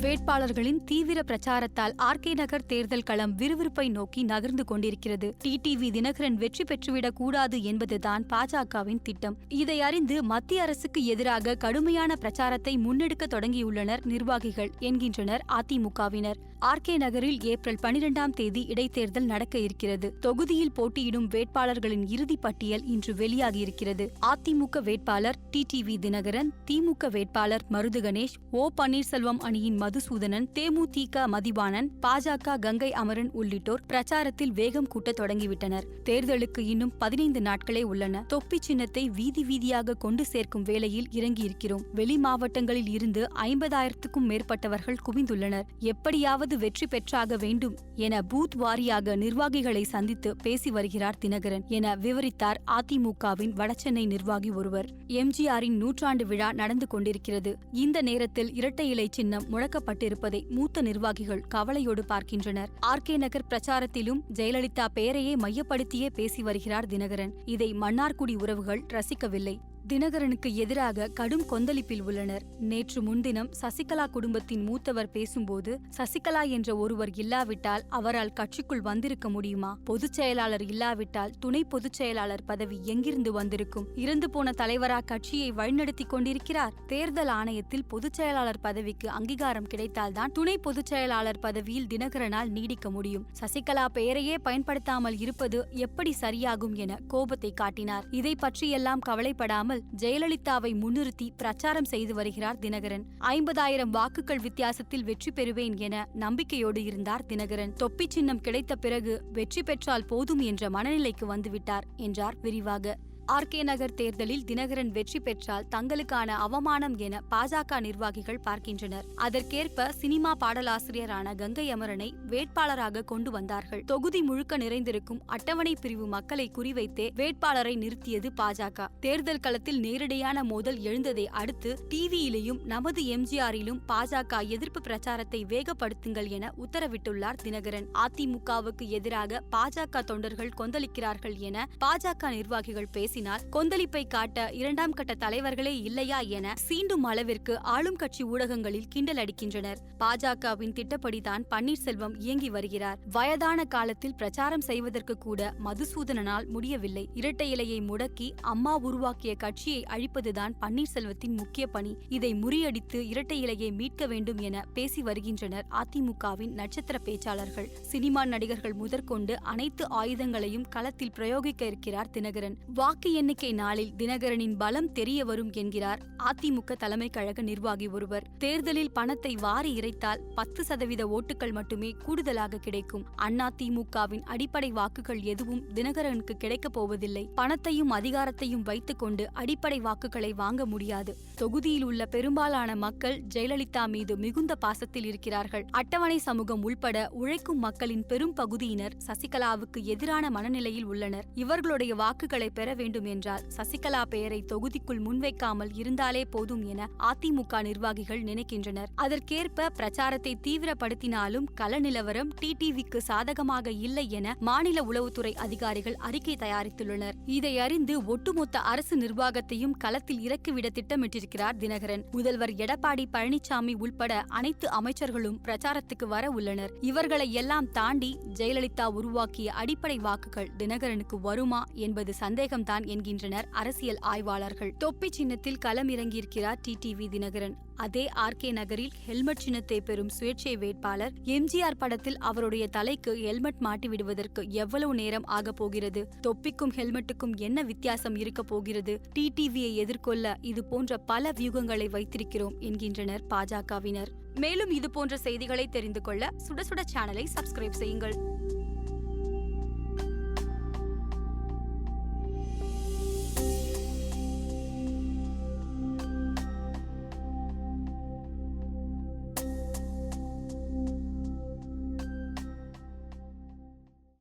வேட்பாளர்களின் தீவிர பிரச்சாரத்தால் ஆர்கே நகர் தேர்தல் களம் விறுவிறுப்பை நோக்கி நகர்ந்து கொண்டிருக்கிறது. டிடிவி தினகரன் வெற்றி பெற்றுவிடக் கூடாது என்பதுதான் பாஜகவின் திட்டம். இதை அறிந்து மத்திய அரசுக்கு எதிராக கடுமையான பிரச்சாரத்தை முன்னெடுக்க தொடங்கியுள்ளனர் நிர்வாகிகள் என்கின்றனர் அதிமுகவினர். ஆர்கே நகரில் ஏப்ரல் பனிரெண்டாம் தேதி இடைத்தேர்தல் நடக்க இருக்கிறது. தொகுதியில் போட்டியிடும் வேட்பாளர்களின் இறுதி பட்டியல் இன்று வெளியாகியிருக்கிறது. அதிமுக வேட்பாளர் டிடிவி தினகரன் திமுக வேட்பாளர் மருது கணேஷ் ஓ பன்னீர்செல்வம் அணியின் மதுசூதனன் தேமுதிக மதிவாணன் பாஜக கங்கை அமரன் உள்ளிட்டோர் பிரச்சாரத்தில் வேகம் கூட்ட தொடங்கிவிட்டனர். தேர்தலுக்கு இன்னும் பதினைந்து நாட்களே உள்ளன. தொப்பி சின்னத்தை வீதி வீதியாக கொண்டு சேர்க்கும் வேளையில் இறங்கியிருக்கிறோம். வெளி மாவட்டங்களில் இருந்து ஐம்பதாயிரத்துக்கும் மேற்பட்டவர்கள் குவிந்துள்ளனர். எப்படியாவது வெற்றி பெற்றாக வேண்டும் என பூத் வாரியாக நிர்வாகிகளை சந்தித்து பேசி வருகிறார் தினகரன் என விவரித்தார் அதிமுகவின் வடசென்னை நிர்வாகி ஒருவர். எம்ஜிஆரின் நூற்றாண்டு விழா நடந்து கொண்டிருக்கிறது. இந்த நேரத்தில் இரட்டை இலை சின்னம் முழக்க பாதிக்கப்பட்டிருப்பதை மூத்த நிர்வாகிகள் கவலையோடு பார்க்கின்றனர். ஆர். கே. நகர் பிரச்சாரத்திலும் ஜெயலலிதா பெயரையே மையப்படுத்தியே பேசி வருகிறார் தினகரன். இதை மன்னார்குடி உறவுகள் ரசிக்கவில்லை. தினகரனுக்கு எதிராக கடும் கொந்தளிப்பில் உள்ளனர். நேற்று முன்தினம் சசிகலா குடும்பத்தின் மூத்தவர் பேசும்போது சசிகலா என்ற ஒருவர் இல்லாவிட்டால் அவரால் கட்சிக்குள் வந்திருக்க முடியுமா? பொதுச் செயலாளர் இல்லாவிட்டால் துணை பொதுச் செயலாளர் பதவி எங்கிருந்து வந்திருக்கும்? இறந்து போன தலைவரா கட்சியை வழிநடத்தி கொண்டிருக்கிறார்? தேர்தல் ஆணையத்தில் பொதுச் செயலாளர் பதவிக்கு அங்கீகாரம் கிடைத்தால்தான் துணை பொதுச் செயலாளர் பதவியில் தினகரனால் நீடிக்க முடியும். சசிகலா பெயரையே பயன்படுத்தாமல் இருப்பது எப்படி சரியாகும் என கோபத்தை காட்டினார். இதை பற்றியெல்லாம் கவலைப்படாமல் ஜெயலலிதாவை முன்னிறுத்தி பிரச்சாரம் செய்து வருகிறார் தினகரன். ஐம்பதாயிரம் வாக்குகள் வித்தியாசத்தில் வெற்றி பெறுவேன் என நம்பிக்கையோடு இருந்தார் தினகரன். தொப்பி சின்னம் கிடைத்த பிறகு வெற்றி பெற்றால் போதும் என்ற மனநிலைக்கு வந்துவிட்டார் என்றார் விரிவாக. ஆர் கே நகர் தேர்தலில் தினகரன் வெற்றி பெற்றால் தங்களுக்கான அவமானம் என பாஜக நிர்வாகிகள் பார்க்கின்றனர். அதற்கேற்ப சினிமா பாடலாசிரியரான கங்கை அமரனை வேட்பாளராக கொண்டு வந்தார்கள். தொகுதி முழுக்க நிறைந்திருக்கும் அட்டவணை பிரிவு மக்களை குறிவைத்தே வேட்பாளரை நிறுத்தியது பாஜக. தேர்தல் களத்தில் நேரடியான மோதல் எழுந்ததை அடுத்து டிவியிலேயும் நமது எம்ஜிஆரிலும் பாஜக எதிர்ப்பு பிரச்சாரத்தை வேகப்படுத்துங்கள் என உத்தரவிட்டுள்ளார் தினகரன். அதிமுகவுக்கு எதிராக பாஜக தொண்டர்கள் கொந்தளிக்கிறார்கள் என பாஜக நிர்வாகிகள் பேசி பேசினால் கொந்தளிப்பை காட்ட இரண்டாம் கட்ட தலைவர்களே இல்லையா என சீண்டும் அளவிற்கு ஆளும் கட்சி ஊடகங்களில் கிண்டல் அடிக்கின்றனர். பாஜகவின் திட்டப்படிதான் பன்னீர்செல்வம் இயங்கி வருகிறார். வயதான காலத்தில் பிரச்சாரம் செய்வதற்கு கூட மதுசூதனனால் முடியவில்லை. இரட்டை இலையை முடக்கி அம்மா உருவாக்கிய கட்சியை அழிப்பதுதான் பன்னீர்செல்வத்தின் முக்கிய பணி. இதை முறியடித்து இரட்டை இலையை மீட்க வேண்டும் என பேசி வருகின்றனர் அதிமுகவின் நட்சத்திர பேச்சாளர்கள். சினிமா நடிகர்கள் முதற்கொண்டு அனைத்து ஆயுதங்களையும் களத்தில் பிரயோகிக்க இருக்கிறார் தினகரன். வாக்கு எண்ணிக்கை நாளில் தினகரனின் பலம் தெரிய வரும் என்கிறார் அதிமுக தலைமை கழக நிர்வாகி ஒருவர். தேர்தலில் பணத்தை வாரி இறைத்தால் பத்து சதவீத ஓட்டுகள் மட்டுமே கூடுதலாக கிடைக்கும். அண்ணா திமுகவின் அடிப்படை வாக்குகள் எதுவும் தினகரனுக்கு கிடைக்கப் போவதில்லை. பணத்தையும் அதிகாரத்தையும் வைத்துக்கொண்டு அடிப்படை வாக்குகளை வாங்க முடியாது. தொகுதியில் உள்ள பெரும்பாலான மக்கள் ஜெயலலிதா மீது மிகுந்த பாசத்தில் இருக்கிறார்கள். அட்டவணை சமூகம் உள்பட உழைக்கும் மக்களின் பெரும் பகுதியினர் சசிகலாவுக்கு எதிரான மனநிலையில் உள்ளனர். இவர்களுடைய வாக்குகளை பெற வேண்டும் வேண்டும் என்றால் சசிகலா பெயரை தொகுதிக்குள் முன்வைக்காமல் இருந்தாலே போதும் என அதிமுக நிர்வாகிகள் நினைக்கின்றனர். அதற்கேற்ப பிரச்சாரத்தை தீவிரப்படுத்தினாலும் கள நிலவரம் டிடிவிக்கு சாதகமாக இல்லை என மாநில உளவுத்துறை அதிகாரிகள் அறிக்கை தயாரித்துள்ளனர். இதை அறிந்து ஒட்டுமொத்த அரசு நிர்வாகத்தையும் களத்தில் இறக்கிவிட திட்டமிட்டிருக்கிறார் தினகரன். முதல்வர் எடப்பாடி பழனிசாமி உள்பட அனைத்து அமைச்சர்களும் பிரச்சாரத்துக்கு வர உள்ளனர். இவர்களை எல்லாம் தாண்டி ஜெயலலிதா உருவாக்கிய அடிப்படை வாக்குகள் தினகரனுக்கு வருமா என்பது சந்தேகம்தான் என்கின்றனர் அரசியல் ஆய்வாளர்கள். தொப்பி சின்னத்தில் களம் இறங்கியிருக்கிறார் டிடிவி தினகரன். அதே ஆர்கே நகரில் ஹெல்மெட் சின்னத்தை பெறும் சுயேட்சை வேட்பாளர் எம்ஜிஆர் படத்தில் அவருடைய தலைக்கு ஹெல்மெட் மாட்டி விடுவதற்கு எவ்வளவு நேரம் ஆகப் போகிறது? தொப்பிக்கும் ஹெல்மெட்டுக்கும் என்ன வித்தியாசம் இருக்க போகிறது? டிடிவியை எதிர்கொள்ள இது போன்ற பல வியூகங்களை வைத்திருக்கிறோம் என்கின்றனர் பாஜகவினர் மேலும் இது போன்ற செய்திகளை தெரிந்து கொள்ள சுட சுட சேனலை சப்ஸ்கிரைப் செய்யுங்கள்.